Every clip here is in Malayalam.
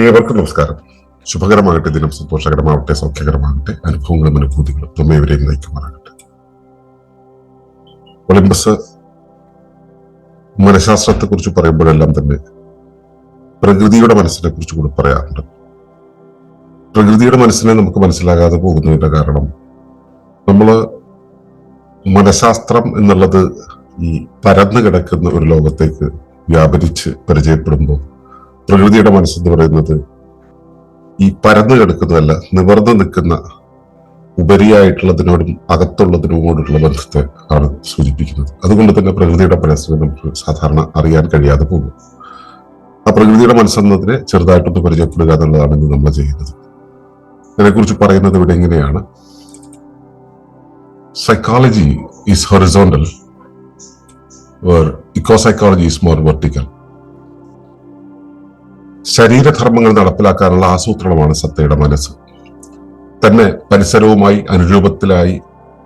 ഏവർക്കും നമസ്കാരം. ശുഭകരമാകട്ടെ ദിനം സന്തോഷകരമാകട്ടെ സൗഖ്യകരമാകട്ടെ അനുഭവങ്ങളും അനുഭൂതികളും നമ്മേവരെയും നയിക്കുമാറാകട്ടെ. ഒളിമ്പസ് മനഃശാസ്ത്രത്തെ കുറിച്ച് പറയുമ്പോഴെല്ലാം തന്നെ പ്രകൃതിയുടെ മനസ്സിനെ കുറിച്ച് കൂടി പറയാറുണ്ട്. പ്രകൃതിയുടെ മനസ്സിനെ നമുക്ക് മനസ്സിലാകാതെ പോകുന്നതിന്റെ കാരണം നമ്മൾ മനഃശാസ്ത്രം എന്നുള്ളത് ഈ പരന്നു കിടക്കുന്ന ഒരു ലോകത്തേക്ക് വ്യാപരിച്ച് പരിചയപ്പെടുമ്പോൾ പ്രകൃതിയുടെ മനസ്സെന്ന് പറയുന്നത് ഈ പരന്നു കിടക്കുന്നതല്ല നിവർന്നു നിൽക്കുന്ന ഉപരിയായിട്ടുള്ളതിനോടും അകത്തുള്ളതിനോടുള്ള ബന്ധത്തെ ആണ് സൂചിപ്പിക്കുന്നത്. അതുകൊണ്ട് തന്നെ പ്രകൃതിയുടെ മനസ്സിനെ നമുക്ക് സാധാരണ അറിയാൻ കഴിയാതെ പോകും. ആ പ്രകൃതിയുടെ മനസ്സെന്നതിനെ ചെറുതായിട്ടൊന്ന് പരിചയപ്പെടുക എന്നുള്ളതാണ് ഇന്ന് നമ്മൾ ചെയ്യുന്നത്. ഇതിനെക്കുറിച്ച് പറയുന്നത് ഇവിടെ ഇങ്ങനെയാണ്. Psychology is horizontal eco psychology is more vertical ശരീരധർമ്മങ്ങൾ നടപ്പിലാക്കാനുള്ള ആസൂത്രണമാണ് സത്തയുടെ മനസ്സ്. തന്നെ പരിസരവുമായി അനുരൂപത്തിലായി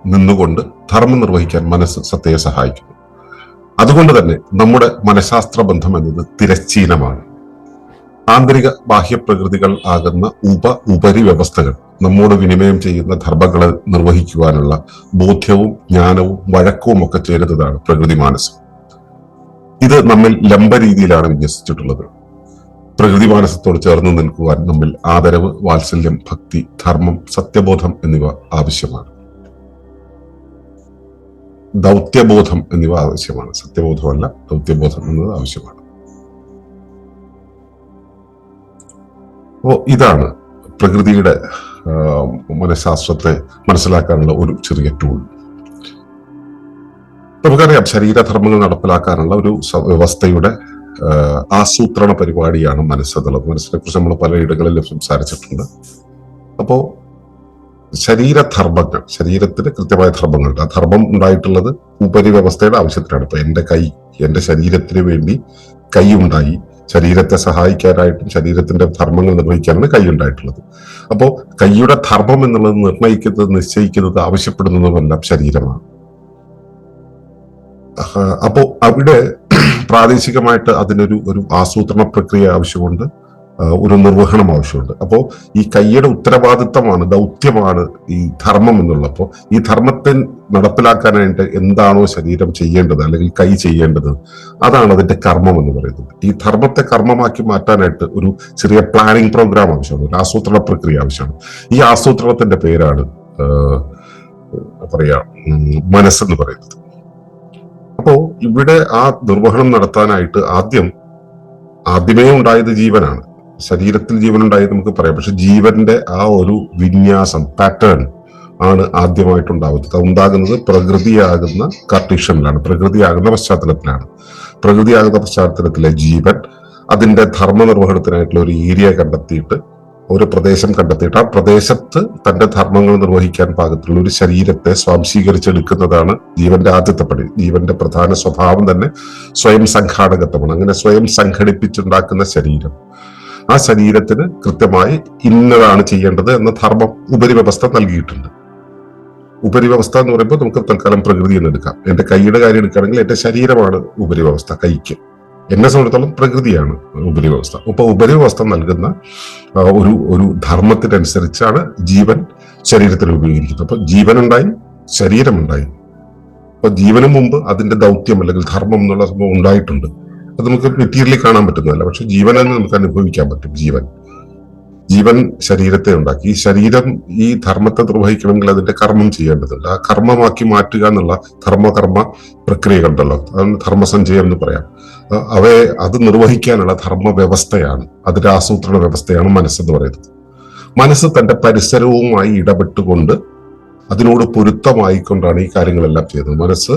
നിന്നുകൊണ്ട് ധർമ്മം നിർവഹിക്കാൻ മനസ്സ് സത്തയെ സഹായിക്കുന്നു. അതുകൊണ്ട് തന്നെ നമ്മുടെ മനഃശാസ്ത്ര ബന്ധം എന്നത് തിരശ്ചീനമാണ്. ആന്തരിക ബാഹ്യപ്രകൃതികൾ ആകുന്ന ഉപ ഉപരി വ്യവസ്ഥകൾ നമ്മോട് വിനിമയം ചെയ്യുന്ന ധർമ്മങ്ങളെ നിർവഹിക്കുവാനുള്ള ബോധ്യവും ജ്ഞാനവും വഴക്കവും ഒക്കെ ചേരുന്നതാണ് പ്രകൃതി മാനസം. ഇത് നമ്മിൽ ലംബ രീതിയിലാണ് വിന്യസിച്ചിട്ടുള്ളത്. പ്രകൃതി മാനസത്തോട് ചേർന്ന് നിൽക്കുവാൻ നമ്മിൽ ആദരവ് വാത്സല്യം ഭക്തി ധർമ്മം സത്യബോധം എന്നിവ ആവശ്യമാണ്. ദൗത്യബോധം എന്നിവ ആവശ്യമാണ്. സത്യബോധമല്ല ദൗത്യബോധം എന്നത് ആവശ്യമാണ്. അപ്പോ ഇതാണ് പ്രകൃതിയുടെ മനഃശാസ്ത്രത്തെ മനസ്സിലാക്കാനുള്ള ഒരു ചെറിയ ടൂൾ നമുക്കറിയാം ശരീരധർമ്മങ്ങൾ നടപ്പിലാക്കാനുള്ള ഒരു വ്യവസ്ഥയുടെ ആസൂത്രണ പരിപാടിയാണ് മനസ്സെന്നുള്ളത് മനസ്സിനെ കുറിച്ച് നമ്മൾ പലയിടങ്ങളിലും സംസാരിച്ചിട്ടുണ്ട്. അപ്പോ ശരീരധർമ്മങ്ങൾ ശരീരത്തിന് കൃത്യമായ ധർമ്മങ്ങളുണ്ട്. ആ ധർമ്മം ഉണ്ടായിട്ടുള്ളത് ഉപരിവ്യവസ്ഥയുടെ ആവശ്യത്തിനാണ്. ഇപ്പൊ എന്റെ കൈ എന്റെ ശരീരത്തിന് വേണ്ടി കൈ ഉണ്ടായി ശരീരത്തെ സഹായിക്കാനായിട്ടും ശരീരത്തിന്റെ ധർമ്മങ്ങൾ നിർവഹിക്കാനാണ് കൈ ഉണ്ടായിട്ടുള്ളത് അപ്പോ കൈയുടെ ധർമ്മം എന്നുള്ളത് നിർണയിക്കുന്നത് നിശ്ചയിക്കുന്നത് ആവശ്യപ്പെടുന്നതുമെല്ലാം ശരീരമാണ്. ആഹ് അപ്പോ അവിടെ പ്രാദേശികമായിട്ട് അതിനൊരു ഒരു ആസൂത്രണ പ്രക്രിയ ആവശ്യമുണ്ട് ഒരു നിർവഹണം ആവശ്യമുണ്ട്. അപ്പോ ഈ കൈയുടെ ഉത്തരവാദിത്തമാണ് ദൗത്യമാണ് ഈ ധർമ്മം എന്നുള്ളപ്പോ ഈ ധർമ്മത്തെ നടപ്പിലാക്കാനായിട്ട് എന്താണോ ശരീരം ചെയ്യേണ്ടത് അല്ലെങ്കിൽ കൈ ചെയ്യേണ്ടത് അതാണ് അതിന്റെ കർമ്മം എന്ന് പറയുന്നത്. ഈ ധർമ്മത്തെ കർമ്മമാക്കി മാറ്റാനായിട്ട് ഒരു ചെറിയ പ്ലാനിങ് പ്രോഗ്രാം ആവശ്യമാണ് ഒരു ആസൂത്രണ പ്രക്രിയ ആവശ്യമാണ്. ഈ ആസൂത്രണത്തിന്റെ പേരാണ് പറയാ മനസ്സെന്ന് പറയുന്നത്. അപ്പോ ഇവിടെ ആ നിർവഹണം നടത്താനായിട്ട് ആദ്യം ആദ്യമേ ഉണ്ടായത് ജീവനാണ്. ശരീരത്തിൽ ജീവൻ ഉണ്ടായത് നമുക്ക് പറയാം. പക്ഷെ ജീവന്റെ ആ ഒരു വിന്യാസം പാറ്റേൺ ആണ് ആദ്യമായിട്ടുണ്ടാവുന്നത്. ഉണ്ടാകുന്നത് പ്രകൃതിയാകുന്ന കാർട്ടീഷ്യനിലാണ് പ്രകൃതിയാകുന്ന പശ്ചാത്തലത്തിലാണ്. പ്രകൃതിയാകുന്ന പശ്ചാത്തലത്തിലെ ജീവൻ അതിന്റെ ധർമ്മ നിർവഹണത്തിനായിട്ടുള്ള ഒരു ഏരിയ കണ്ടെത്തിയിട്ട് ഒരു പ്രദേശം കണ്ടെത്തിയിട്ട് ആ പ്രദേശത്ത് തന്റെ ധർമ്മങ്ങൾ നിർവഹിക്കാൻ പാകത്തിലുള്ള ഒരു ശരീരത്തെ സ്വാംശീകരിച്ചെടുക്കുന്നതാണ് ജീവന്റെ ആദ്യത്തെ പടി. ജീവന്റെ പ്രധാന സ്വഭാവം തന്നെ സ്വയം സംഘാടകത്വമാണ്. അങ്ങനെ സ്വയം സംഘടിപ്പിച്ചുണ്ടാക്കുന്ന ശരീരം. ആ ശരീരത്തിന് കൃത്യമായി ഇന്നതാണ് ചെയ്യേണ്ടത് എന്ന ധർമ്മം ഉപരിവ്യവസ്ഥ നൽകിയിട്ടുണ്ട്. ഉപരിവ്യവസ്ഥ എന്ന് പറയുമ്പോൾ നമുക്ക് തൽക്കാലം പ്രകൃതി എന്ന് എടുക്കാം. എന്റെ കൈയുടെ കാര്യം എടുക്കുകയാണെങ്കിൽ എന്റെ ശരീരമാണ് ഉപരിവ്യവസ്ഥ കൈക്ക്. എന്നെ സംബന്ധിച്ചിടത്തോളം പ്രകൃതിയാണ് ഉപരിവ്യവസ്ഥ. അപ്പൊ ഉപരിവ്യവസ്ഥ നൽകുന്ന ഒരു ഒരു ധർമ്മത്തിനനുസരിച്ചാണ് ജീവൻ ശരീരത്തിൽ ഉപയോഗിക്കുന്നത്. അപ്പൊ ജീവനുണ്ടായി ശരീരമുണ്ടായി. അപ്പൊ ജീവന് മുമ്പ് അതിന്റെ ദൗത്യം അല്ലെങ്കിൽ ധർമ്മം എന്നുള്ള സംഭവം ഉണ്ടായിട്ടുണ്ട്. അത് നമുക്ക് മെറ്റീരിയലി കാണാൻ പറ്റുന്നതല്ല. പക്ഷെ ജീവനെന്ന് നമുക്ക് അനുഭവിക്കാൻ പറ്റും ജീവൻ. ജീവൻ ശരീരത്തെ ഉണ്ടാക്കി. ശരീരം ഈ ധർമ്മത്തെ നിർവഹിക്കണമെങ്കിൽ അതിന്റെ കർമ്മം ചെയ്യേണ്ടതുണ്ട്. ആ കർമ്മമാക്കി മാറ്റുക എന്നുള്ള ധർമ്മകർമ്മ പ്രക്രിയകളുണ്ടല്ലോ അതാണ് ധർമ്മസഞ്ചയം എന്ന് പറയാം. അവയെ അത് നിർവഹിക്കാനുള്ള ധർമ്മ വ്യവസ്ഥയാണ് അതിന്റെ ആസൂത്രണ വ്യവസ്ഥയാണ് മനസ്സെന്ന് പറയുന്നത്. മനസ്സ് തന്റെ പരിസരവുമായി ഇടപെട്ടുകൊണ്ട് അതിനോട് പൊരുത്തമായിക്കൊണ്ടാണ് ഈ കാര്യങ്ങളെല്ലാം ചെയ്യുന്നത്. മനസ്സ്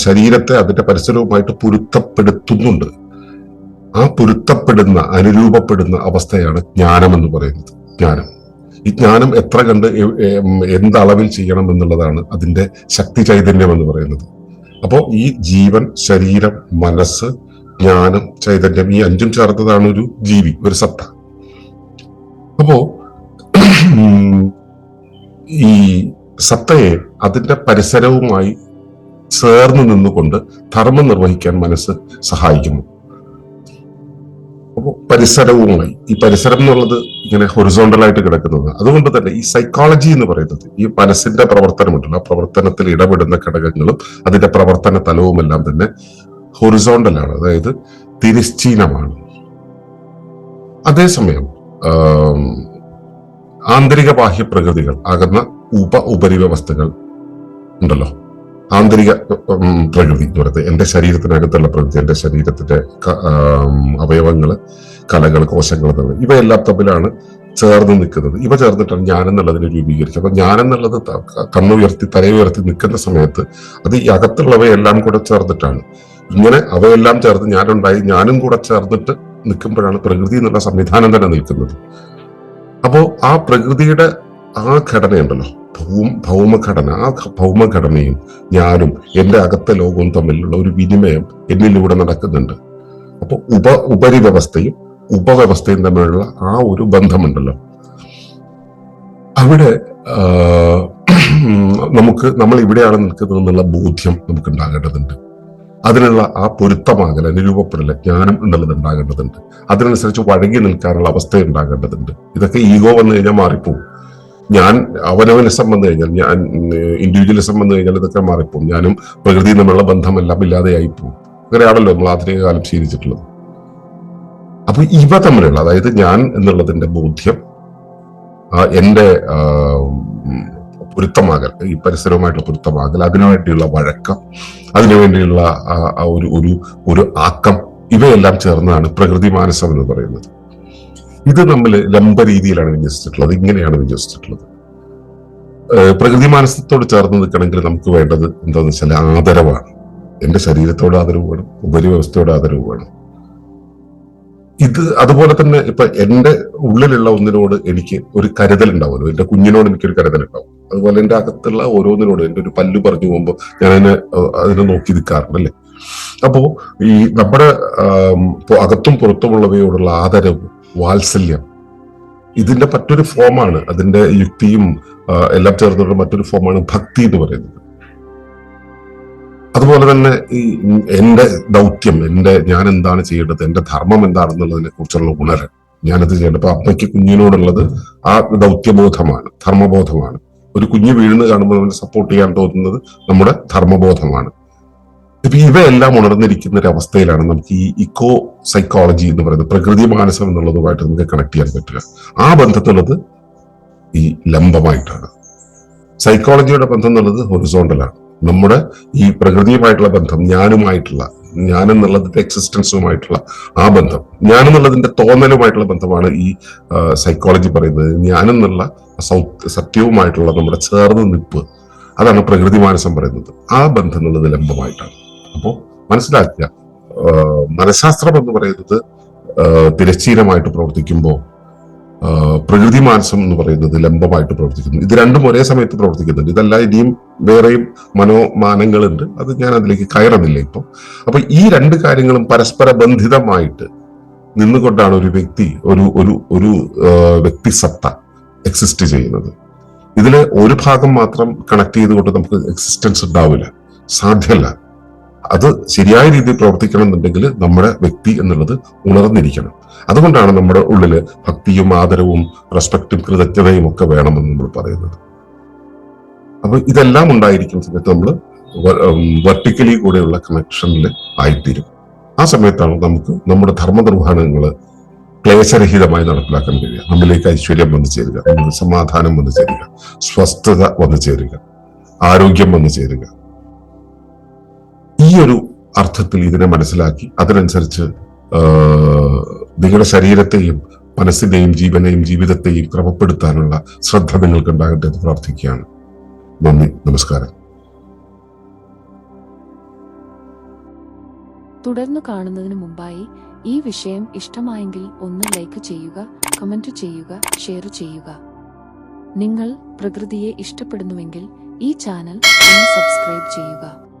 ശരീരത്തെ അതിന്റെ പരിസരവുമായിട്ട് പൊരുത്തപ്പെടുത്തുന്നുണ്ട്. ആ പൊരുത്തപ്പെടുന്ന അനുരൂപപ്പെടുന്ന അവസ്ഥയാണ് ജ്ഞാനം എന്ന് പറയുന്നത്. ജ്ഞാനം. ഈ ജ്ഞാനം എത്ര കണ്ട് എ- എ- അളവിൽ ചെയ്യണം എന്നുള്ളതാണ് അതിന്റെ ശക്തി ചൈതന്യം എന്ന് പറയുന്നത്. അപ്പോ ഈ ജീവൻ ശരീരം മനസ്സ് ജ്ഞാനം ചൈതന്യം ഈ അഞ്ചും ചേർത്തതാണ് ഒരു ജീവി ഒരു സത്ത. അപ്പോ ഈ സത്തയെ അതിന്റെ പരിസരവുമായി ചേർന്ന് നിന്നുകൊണ്ട് ധർമ്മം നിർവഹിക്കാൻ മനസ്സ് സഹായിക്കുന്നു. അപ്പോൾ പരിസരവുമായി. ഈ പരിസരം എന്നുള്ളത് ഇങ്ങനെ ഹൊറിസോണ്ടലായിട്ട് കിടക്കുന്നത്. അതുകൊണ്ട് തന്നെ ഈ സൈക്കോളജി എന്ന് പറയുന്നത് ഈ മനസ്സിന്റെ പ്രവർത്തനമുണ്ടല്ലോ. ആ പ്രവർത്തനത്തിൽ ഇടപെടുന്ന ഘടകങ്ങളും അതിന്റെ പ്രവർത്തന തലവും എല്ലാം തന്നെ ഹൊറിസോണ്ടലാണ് അതായത് തിരശ്ചീനമാണ്. അതേസമയം ആന്തരിക ബാഹ്യ പ്രകൃതികൾ ആകുന്ന ഉപ ഉപരിവ്യവസ്ഥകൾ ഉണ്ടല്ലോ. ആന്തരിക പ്രകൃതി എന്ന് പറയുന്നത് എന്റെ ശരീരത്തിനകത്തുള്ള പ്രകൃതി എന്റെ ശരീരത്തിന്റെ അവയവങ്ങൾ കലകൾ കോശങ്ങൾ എന്നുള്ളത്. ഇവയെല്ലാം തമ്മിലാണ് ചേർന്ന് നിൽക്കുന്നത്. ഇവ ചേർന്നിട്ടാണ് ഞാൻ എന്നുള്ളതിനെ രൂപീകരിച്ചത് അപ്പൊ ഞാൻ എന്നുള്ളത് കണ്ണുയർത്തി തലയുയർത്തി നിൽക്കുന്ന സമയത്ത് അത് ഈ അകത്തുള്ളവയെല്ലാം കൂടെ ചേർന്നിട്ടാണ്. ഇങ്ങനെ അവയെല്ലാം ചേർന്ന് ഞാനുണ്ടായി ഞാനും കൂടെ ചേർന്നിട്ട് നിൽക്കുമ്പോഴാണ് പ്രകൃതി എന്നുള്ള സംവിധാനം തന്നെ നിൽക്കുന്നത്. അപ്പോ ആ പ്രകൃതിയുടെ ആ ഘടനയുണ്ടല്ലോ. ഭൗമ ഭൗമഘടന. ആ ഭൗമഘടനയും ഞാനും എന്റെ അകത്തെ ലോകവും തമ്മിലുള്ള ഒരു വിനിമയം എന്നിലൂടെ നടക്കുന്നുണ്ട്. അപ്പൊ ഉപ ഉപരിവ്യവസ്ഥയും ഉപവ്യവസ്ഥയും തമ്മിലുള്ള ആ ഒരു ബന്ധമുണ്ടല്ലോ. അവിടെ നമുക്ക് നമ്മൾ ഇവിടെയാണ് നിൽക്കുന്നത് എന്നുള്ള ബോധ്യം നമുക്ക് ഉണ്ടാകേണ്ടതുണ്ട് അതിനുള്ള ആ പൊരുത്തമാകല നിരൂപപ്പെടല ജ്ഞാനം എന്നുള്ളത് ഉണ്ടാകേണ്ടതുണ്ട്. അതിനനുസരിച്ച് വഴങ്ങി നിൽക്കാനുള്ള അവസ്ഥ ഉണ്ടാകേണ്ടതുണ്ട്. ഇതൊക്കെ ഈഗോ വന്നു കഴിഞ്ഞാൽ മാറിപ്പോവും. ഞാൻ അവനവനിസം വന്നു കഴിഞ്ഞാൽ ഞാൻ ഇൻഡിവിജ്വലിസം വന്നു കഴിഞ്ഞാൽ ഇതൊക്കെ മാറിപ്പോവും. ഞാനും പ്രകൃതിയും തമ്മിലുള്ള ബന്ധമെല്ലാം ഇല്ലാതെയായി പോകും അങ്ങനെയാണല്ലോ നമ്മൾ ആധുനിക കാലം ശീലിച്ചിട്ടുള്ളത്. അപ്പൊ ഇവ തമ്മിലുള്ള അതായത് ഞാൻ എന്നുള്ളതിന്റെ ബോധ്യം എന്റെ പൊരുത്തമാകൽ ഈ പരിസരവുമായിട്ടുള്ള പൊരുത്തമാകൽ അതിനുവേണ്ടിയുള്ള വഴക്കം അതിനുവേണ്ടിയുള്ള ഒരു ഒരു ഒരു ആക്കം ഇവയെല്ലാം ചേർന്നതാണ് പ്രകൃതി മാനസം എന്ന് പറയുന്നത്. ഇത് നമ്മൾ ലംബ രീതിയിലാണ് വിന്യസിച്ചിട്ടുള്ളത്. ഇങ്ങനെയാണ് വിന്യസിച്ചിട്ടുള്ളത്. പ്രകൃതി മാനസത്തോട് ചേർന്ന് നിൽക്കണമെങ്കിൽ നമുക്ക് വേണ്ടത് എന്താണെന്ന് വെച്ചാൽ ആദരവാണ്. എന്റെ ശരീരത്തോട് ആദരവ് വേണം ഉപരിവ്യവസ്ഥയോട് ആദരവ് വേണം. ഇത് അതുപോലെ തന്നെ ഇപ്പൊ എന്റെ ഉള്ളിലുള്ള ഒന്നിനോട് എനിക്ക് ഒരു കരുതൽ ഉണ്ടാവുമല്ലോ. എന്റെ കുഞ്ഞിനോട് എനിക്കൊരു കരുതൽ ഉണ്ടാവും. അതുപോലെ എന്റെ അകത്തുള്ള ഓരോന്നിനോട് എന്റെ ഒരു പല്ലു പറഞ്ഞു പോകുമ്പോൾ ഞാൻ അതിനെ അതിനെ നോക്കി നിൽക്കാറുണ്ട് അല്ലേ? അപ്പോ ഈ നമ്മുടെ അകത്തും പുറത്തുമുള്ളവയോടുള്ള ആദരവ് വാത്സല്യം. ഇതിന്റെ മറ്റൊരു ഫോമാണ് അതിന്റെ യുക്തിയും എല്ലാം ചേർന്നുള്ള മറ്റൊരു ഫോമാണ് ഭക്തി എന്ന് പറയുന്നത്. അതുപോലെ തന്നെ ഈ എന്റെ ദൗത്യം എന്റെ ഞാൻ എന്താണ് ചെയ്യേണ്ടത് എന്റെ ധർമ്മം എന്താണെന്നുള്ളതിനെ കുറിച്ചുള്ള ഉണരൽ ഞാനത് ചെയ്യേണ്ടത് അപ്പൊ അമ്മയ്ക്ക് കുഞ്ഞിനോടുള്ളത് ആ ദൗത്യബോധമാണ് ധർമ്മബോധമാണ്. ഒരു കുഞ്ഞ് വീഴുന്ന കാണുമ്പോൾ അവനെ സപ്പോർട്ട് ചെയ്യാൻ തോന്നുന്നത് നമ്മുടെ ധർമ്മബോധമാണ്. ഇപ്പൊ ഇവയെല്ലാം ഉണർന്നിരിക്കുന്ന ഒരു അവസ്ഥയിലാണ് നമുക്ക് ഈ ഇക്കോ സൈക്കോളജി എന്ന് പറയുന്നത് പ്രകൃതി മാനസം എന്നുള്ളതുമായിട്ട് നമുക്ക് കണക്ട് ചെയ്യാൻ പറ്റുക. ആ ബന്ധത്തുള്ളത് ഈ ലംബമായിട്ടാണ്. സൈക്കോളജിയുടെ ബന്ധം എന്നുള്ളത് ഹൊറിസോണ്ടലാണ് നമ്മുടെ ഈ പ്രകൃതിയുമായിട്ടുള്ള ബന്ധം ഞാനുമായിട്ടുള്ള ഞാൻ എന്നുള്ളതിന്റെ എക്സിസ്റ്റൻസുമായിട്ടുള്ള ആ ബന്ധം ഞാൻ എന്നുള്ളതിന്റെ തോന്നലുമായിട്ടുള്ള ബന്ധമാണ് ഈ സൈക്കോളജി പറയുന്നത്. ഞാൻ എന്നുള്ള സത്യവുമായിട്ടുള്ള നമ്മുടെ ചേർന്ന് നിൽപ്പ് അതാണ് പ്രകൃതി മാനസം പറയുന്നത്. ആ ബന്ധം എന്നുള്ളത് ലംബമായിട്ടാണ്. അപ്പോൾ മനസ്സിലാക്കുക. മനഃശാസ്ത്രം എന്ന് പറയുന്നത് തിരശ്ചീനമായിട്ട് പ്രവർത്തിക്കുമ്പോൾ പ്രകൃതി മാനസം എന്ന് പറയുന്നത് ലംബമായിട്ട് പ്രവർത്തിക്കുന്നു. ഇത് രണ്ടും ഒരേ സമയത്ത് പ്രവർത്തിക്കുന്നുണ്ട്. ഇതല്ല ഇനിയും വേറെയും മനോമാനങ്ങളുണ്ട്. അത് ഞാൻ അതിലേക്ക് കയറുന്നില്ല ഇപ്പൊ. അപ്പൊ ഈ രണ്ട് കാര്യങ്ങളും പരസ്പര ബന്ധിതമായിട്ട് നിന്നുകൊണ്ടാണ് ഒരു വ്യക്തി ഒരു ഒരു ഒരു വ്യക്തിസത്ത എക്സിസ്റ്റ് ചെയ്യുന്നത്. ഇതിലെ ഒരു ഭാഗം മാത്രം കണക്ട് ചെയ്തുകൊണ്ട് നമുക്ക് എക്സിസ്റ്റൻസ് ഉണ്ടാവില്ല. സാധ്യമല്ല. അത് ശരിയായ രീതിയിൽ പ്രവർത്തിക്കണം എന്നുണ്ടെങ്കിൽ നമ്മുടെ വ്യക്തി എന്നുള്ളത് ഉണർന്നിരിക്കണം. അതുകൊണ്ടാണ് നമ്മുടെ ഉള്ളിൽ ഭക്തിയും ആദരവും റെസ്പെക്റ്റും കൃതജ്ഞതയും ഒക്കെ വേണമെന്ന് നമ്മൾ പറയുന്നത്. അപ്പൊ ഇതെല്ലാം ഉണ്ടായിരിക്കുന്ന സമയത്ത് നമ്മൾ വെർട്ടിക്കലി കൂടെയുള്ള കണക്ഷനിൽ ആയിത്തീരും. ആ സമയത്താണ് നമുക്ക് നമ്മുടെ ധർമ്മനിർവഹണങ്ങൾ ക്ലേശരഹിതമായി നടപ്പിലാക്കാൻ കഴിയുക. നമ്മളിലേക്ക് ഐശ്വര്യം വന്നു ചേരുക. സമാധാനം വന്നു ചേരുക. സ്വസ്ഥത വന്നു ചേരുക. ആരോഗ്യം വന്നു ചേരുക. ഈ ഒരു അർത്ഥത്തിൽ ഇതിനെ മനസ്സിലാക്കി. അതിനനുസരിച്ച് നിങ്ങളുടെ ശരീരത്തെയും മനസ്സിനെയും ജീവനെയും ജീവിതത്തെയും ക്രമപ്പെടുത്താനുള്ള ശ്രദ്ധ നിങ്ങൾക്ക് ഉണ്ടാകട്ടെ എന്ന് പ്രാർത്ഥിക്കുകയാണ്. നന്ദി നമസ്കാരം. തുടർന്ന് കാണുന്നതിന് മുമ്പായി ഈ വിഷയം ഇഷ്ടമായെങ്കിൽ ഒന്ന് ലൈക്ക് ചെയ്യുക കമന്റ് ചെയ്യുക ഷെയർ ചെയ്യുക. നിങ്ങൾ പ്രകൃതിയെ ഇഷ്ടപ്പെടുന്നുവെങ്കിൽ ഈ ചാനൽ ഒന്ന് സബ്സ്ക്രൈബ് ചെയ്യുക.